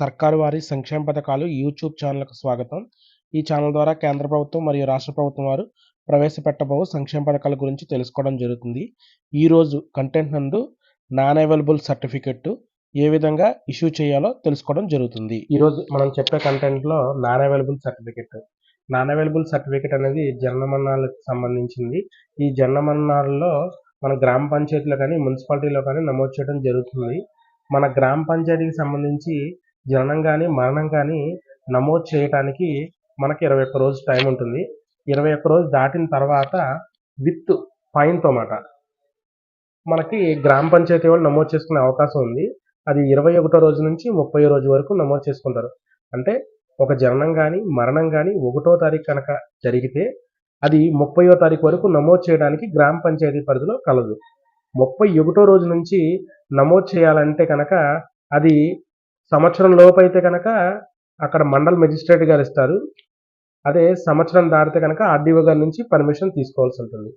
సర్కారు వారి సంక్షేమ పథకాలు యూట్యూబ్ ఛానల్కు స్వాగతం. ఈ ఛానల్ ద్వారా కేంద్ర ప్రభుత్వం మరియు రాష్ట్ర ప్రభుత్వం వారు ప్రవేశపెట్టబో సంక్షేమ పథకాల గురించి తెలుసుకోవడం జరుగుతుంది. ఈరోజు కంటెంట్ నందు నాన్ అవైలబుల్ సర్టిఫికెట్ ఏ విధంగా ఇష్యూ చేయాలో తెలుసుకోవడం జరుగుతుంది. ఈరోజు మనం చెప్పే కంటెంట్లో non available certificate non available certificate అనేది జన్మమరణాలకు సంబంధించింది. ఈ జన్మమరణాలలో మన గ్రామ పంచాయతీలో కానీ మున్సిపాలిటీలో కానీ నమోదు చేయడం జరుగుతుంది. మన గ్రామ పంచాయతీకి సంబంధించి జననం కానీ మరణం కానీ నమోదు చేయడానికి మనకి ఇరవై ఒక్క రోజు టైం ఉంటుంది. ఇరవై ఒక్క రోజు దాటిన తర్వాత విత్ ఫైన్తో మాట. మనకి గ్రామ పంచాయతీ వాళ్ళు నమోదు చేసుకునే అవకాశం ఉంది. అది ఇరవై ఒకటో రోజు నుంచి ముప్పై రోజు వరకు నమోదు చేసుకుంటారు. అంటే ఒక జననం కానీ మరణం కానీ ఒకటో తారీఖు కనుక జరిగితే అది ముప్పయో తారీఖు వరకు నమోదు చేయడానికి గ్రామ పంచాయతీ పరిధిలో కలదు. ముప్పై ఒకటో రోజు నుంచి నమోదు చేయాలంటే కనుక అది సంవత్సరం లోపు అయితే కనుక అక్కడ మండల్ మెజిస్ట్రేట్ గారు ఇస్తారు. అదే సంవత్సరం దాటితే కనుక ఆర్డీఓ గారి నుంచి పర్మిషన్ తీసుకోవాల్సి ఉంటుంది.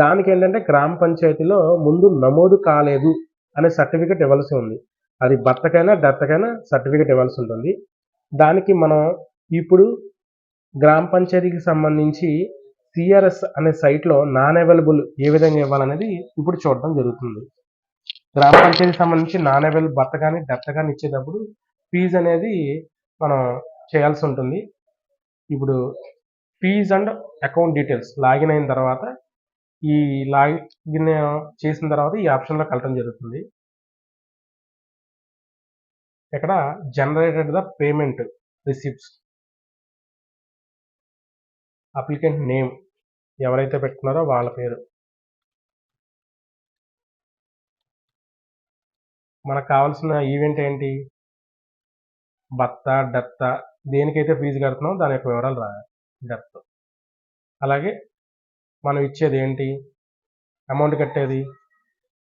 దానికి ఏంటంటే గ్రామ పంచాయతీలో ముందు నమోదు కాలేదు అనే సర్టిఫికెట్ ఇవ్వాల్సి ఉంది. అది భర్తకైనా డెత్తకైనా సర్టిఫికెట్ ఇవ్వాల్సి ఉంటుంది. దానికి మనం ఇప్పుడు గ్రామ పంచాయతీకి సంబంధించి సిఆర్ఎస్ అనే సైట్లో నాన్ అవైలబుల్ ఏ విధంగా ఇవ్వాలనేది ఇప్పుడు చూడటం జరుగుతుంది. గ్రామ పంచాయతీకి సంబంధించి నాన్ అవైలబుల్ భర్త కానీ డెత్ కానీ ఇచ్చేటప్పుడు ఫీజు అనేది మనం చేయాల్సి ఉంటుంది. ఇప్పుడు fees and account details login అయిన తర్వాత ఈ లాగిన్ చేసిన తర్వాత ఈ ఆప్షన్లో కలటం జరుగుతుంది. ఇక్కడ generated the payment receipts applicant name ఎవరైతే పెట్టుకున్నారో వాళ్ళ పేరు. మనకు కావాల్సిన ఈవెంట్ ఏంటి? భర్త డెత్ దేనికైతే ఫీజు కడుతున్నాం దాని యొక్క వివరాలు రాయాలి. డెత్ అలాగే మనం ఇచ్చేది ఏంటి? అమౌంట్ కట్టేది?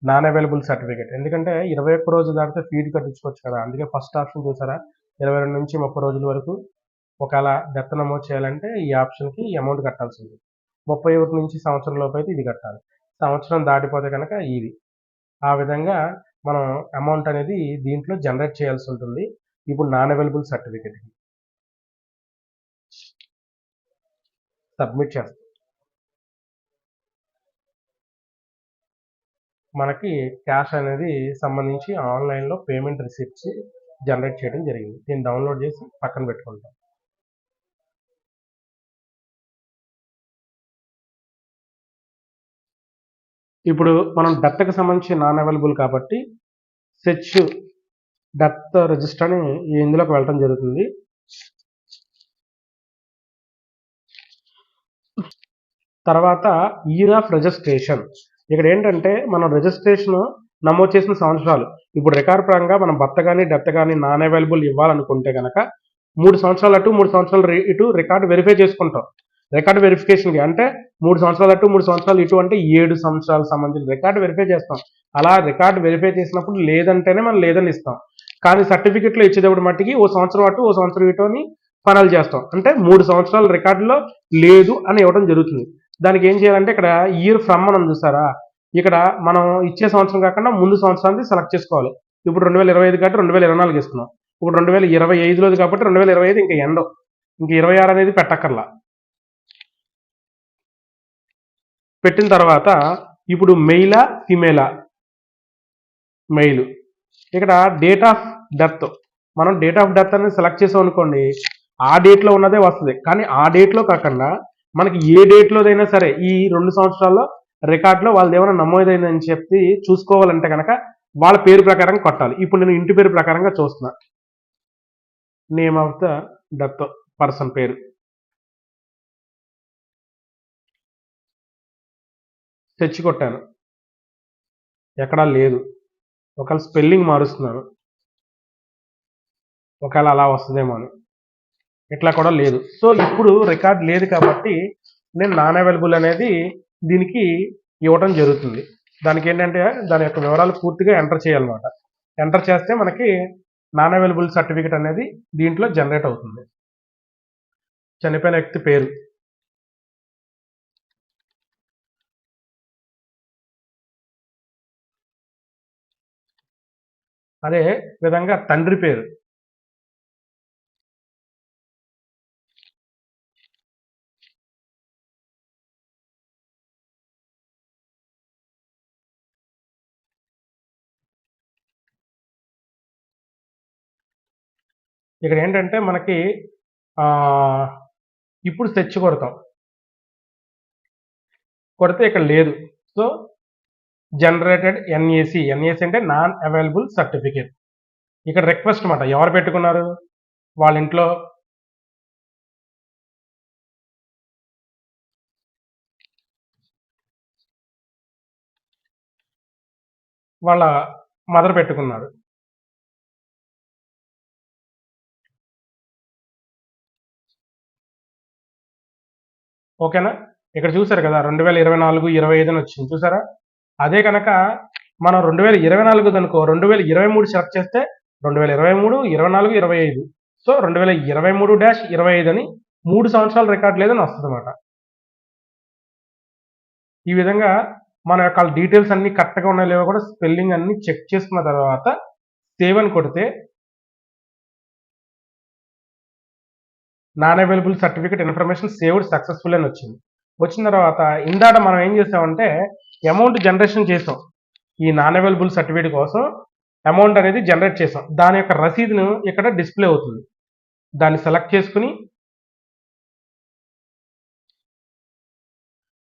Non available certificate. ఎందుకంటే ఇరవై ఒక్క రోజు దాటితే ఫీజు కట్టించుకోవచ్చు కదా. అందుకే ఫస్ట్ ఆప్షన్ చూసారా? ఇరవై రెండు నుంచి ముప్పై రోజుల వరకు ఒకవేళ డెత్ నమోదు చేయాలంటే ఈ ఆప్షన్కి అమౌంట్ కట్టాల్సింది. ముప్పై ఒకటి నుంచి సంవత్సరం లోపు అయితే ఇది కట్టాలి. సంవత్సరం దాటిపోతే కనుక ఇది. ఆ విధంగా మనం అమౌంట్ అనేది దీంట్లో జనరేట్ చేయాల్సి ఉంటుంది. ఇప్పుడు నాన్ అవైలబుల్ సర్టిఫికేట్కి సబ్మిట్ చేస్తాం. మనకి క్యాష్ అనేది సంబంధించి ఆన్లైన్లో పేమెంట్ రిసిప్ట్స్ జనరేట్ చేయడం జరిగింది. దీన్ని డౌన్లోడ్ చేసి పక్కన పెట్టుకుంటాం. ఇప్పుడు మనం డెత్కి సంబంధించి నాన్ అవైలబుల్ కాబట్టి సెచ్ డెత్ రిజిస్టర్ అని ఇందులోకి వెళ్ళడం జరుగుతుంది. తర్వాత ఇయర్ ఆఫ్ రిజిస్ట్రేషన్ ఇక్కడ ఏంటంటే మనం రిజిస్ట్రేషన్ నమోదు చేసిన సంవత్సరాలు. ఇప్పుడు రికార్డ్ పరంగా మనం భర్త కానీ డెత్ కానీ నాన్ అవైలబుల్ ఇవ్వాలనుకుంటే కనుక మూడు సంవత్సరాలు అటు మూడు సంవత్సరాలు ఇటు రికార్డు వెరిఫై చేసుకుంటాం. రికార్డ్ వెరిఫికేషన్కి అంటే మూడు సంవత్సరాలు అటు మూడు సంవత్సరాలు ఇటు అంటే ఏడు సంవత్సరాలకు సంబంధించిన రికార్డు వెరిఫై చేస్తాం. అలా రికార్డు వెరిఫై చేసినప్పుడు లేదంటేనే మనం లేదని ఇస్తాం. కానీ సర్టిఫికెట్లో ఇచ్చేటప్పుడు మట్టికి ఓ సంవత్సరం అటు ఓ సంవత్సరం ఇటు అని పనులు చేస్తాం. అంటే మూడు సంవత్సరాల రికార్డులో లేదు అని ఇవ్వడం జరుగుతుంది. దానికి ఏం చేయాలంటే ఇక్కడ ఇయర్ ఫ్రమ్ అని చూసారా? ఇక్కడ మనం ఇచ్చే సంవత్సరం కాకుండా ముందు సంవత్సరాన్ని సెలెక్ట్ చేసుకోవాలి. ఇప్పుడు రెండు వేల ఇరవై ఐదు కాబట్టి రెండు వేల ఇరవై నాలుగు ఇస్తున్నాం ఇప్పుడు రెండు వేల ఇరవై ఐదులోది కాబట్టి రెండు వేల ఇరవై ఐదు ఇంకా ఎండో. ఇంక ఇరవై ఆరు అనేది పెట్టక్కర్లా. పెట్టిన తర్వాత ఇప్పుడు మెయిలా ఫిమేలా? మెయిల్. ఇక్కడ డేట్ ఆఫ్ డెత్ మనం డేట్ ఆఫ్ డెత్ అనేది సెలెక్ట్ చేసాం అనుకోండి ఆ డేట్లో ఉన్నదే వస్తుంది. కానీ ఆ డేట్లో కాకుండా మనకి ఏ డేట్లోదైనా సరే ఈ రెండు సంవత్సరాల్లో రికార్డులో వాళ్ళది ఏమైనా నమోదైందని చెప్పి చూసుకోవాలంటే కనుక వాళ్ళ పేరు ప్రకారం కొట్టాలి. ఇప్పుడు నేను ఇంటి పేరు ప్రకారంగా చూస్తున్నా. Name of the death person పేరు. తెచ్చి కొట్టాను ఎక్కడా లేదు. ఒకవేళ స్పెల్లింగ్ మారుస్తున్నాను ఒకవేళ అలా వస్తుందేమో అని. ఇట్లా కూడా లేదు. సో ఇప్పుడు రికార్డ్ లేదు కాబట్టి నేను నాన్ అవైలబుల్ అనేది దీనికి ఇవ్వడం జరుగుతుంది. దానికి ఏంటంటే దాని యొక్క వివరాలు పూర్తిగా ఎంటర్ చేయాలన్నమాట. ఎంటర్ చేస్తే మనకి నాన్ అవైలబుల్ సర్టిఫికేట్ అనేది దీంట్లో జనరేట్ అవుతుంది. చనిపోయిన వ్యక్తి పేరు. అదే విధంగా తండ్రి పేరు. ఇక్కడ ఏంటంటే మనకి ఇప్పుడు తెచ్చి కొడతాం. కొడితే ఇక్కడ లేదు. సో జనరేటెడ్ ఎన్ఏసి ఎన్ఏసి అంటే నాన్ అవైలబుల్ సర్టిఫికేట్ ఇక్కడ రిక్వెస్ట్ మాట ఎవరు పెట్టుకున్నారు? వాళ్ళ ఇంట్లో వాళ్ళ మదర్ పెట్టుకున్నారు. ఓకేనా? ఇక్కడ చూసారు కదా రెండు వేల ఇరవై నాలుగు ఇరవై ఐదుని వచ్చింది. చూసారా? అదే కనుక మనం రెండు వేల ఇరవై నాలుగు అనుకో రెండు వేల ఇరవై మూడు సెలెక్ట్ చేస్తే రెండు వేల ఇరవై మూడు ఇరవై నాలుగు ఇరవై ఐదు. సో రెండు వేల ఇరవై మూడు డాష్ ఇరవై ఐదు అని మూడు సంవత్సరాల రికార్డు లేదని వస్తుంది అనమాట ఈ విధంగా మన యొక్క డీటెయిల్స్ అన్ని కరెక్ట్గా ఉన్నాయో లేవో కూడా స్పెల్లింగ్ అన్ని చెక్ చేసుకున్న తర్వాత సేవ్ అని కొడితే non available certificate information saved successful అని వచ్చింది. వచ్చిన తర్వాత ఇందాట మనం ఏం చేసామంటే అమౌంట్ జనరేషన్ చేసాం. ఈ నాన్ అవైలబుల్ సర్టిఫికేట్ కోసం అమౌంట్ అనేది జనరేట్ చేసాం. దాని యొక్క రసీదును ఇక్కడ డిస్ప్లే అవుతుంది. దాన్ని సెలెక్ట్ చేసుకుని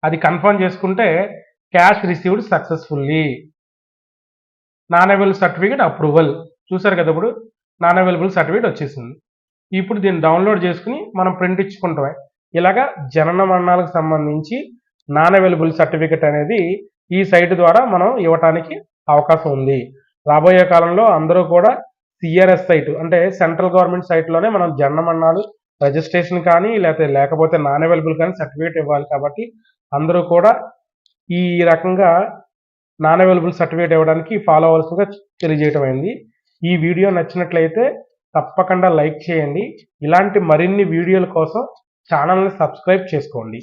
అది కన్ఫర్మ్ చేసుకుంటే cash received successfully non available certificate approval చూసారు కదా ఇప్పుడు? నాన్ అవైలబుల్ సర్టిఫికేట్ వచ్చేసింది. ఇప్పుడు దీన్ని డౌన్లోడ్ చేసుకుని మనం ప్రింట్ ఇచ్చుకుంటామే ఇలాగా జనన మరణాలకు సంబంధించి నాన్ అవైలబుల్ సర్టిఫికేట్ అనేది ఈ సైట్ ద్వారా మనం ఇవ్వటానికి అవకాశం ఉంది. రాబోయే కాలంలో అందరూ కూడా సిఆర్ఎస్ సైట్ అంటే సెంట్రల్ గవర్నమెంట్ సైట్లోనే మనం జనన రిజిస్ట్రేషన్ కానీ లేకపోతే లేకపోతే నాన్ అవైలబుల్ కానీ సర్టిఫికేట్ ఇవ్వాలి కాబట్టి అందరూ కూడా ఈ రకంగా నాన్ అవైలబుల్ సర్టిఫికేట్ ఇవ్వడానికి ఫాలో అవర్స్గా తెలియజేయటం అయింది. ఈ వీడియో నచ్చినట్లయితే తప్పకుండా లైక్ చేయండి. ఇలాంటి మరిన్ని వీడియోల కోసం ఛానల్ని సబ్స్క్రైబ్ చేసుకోండి.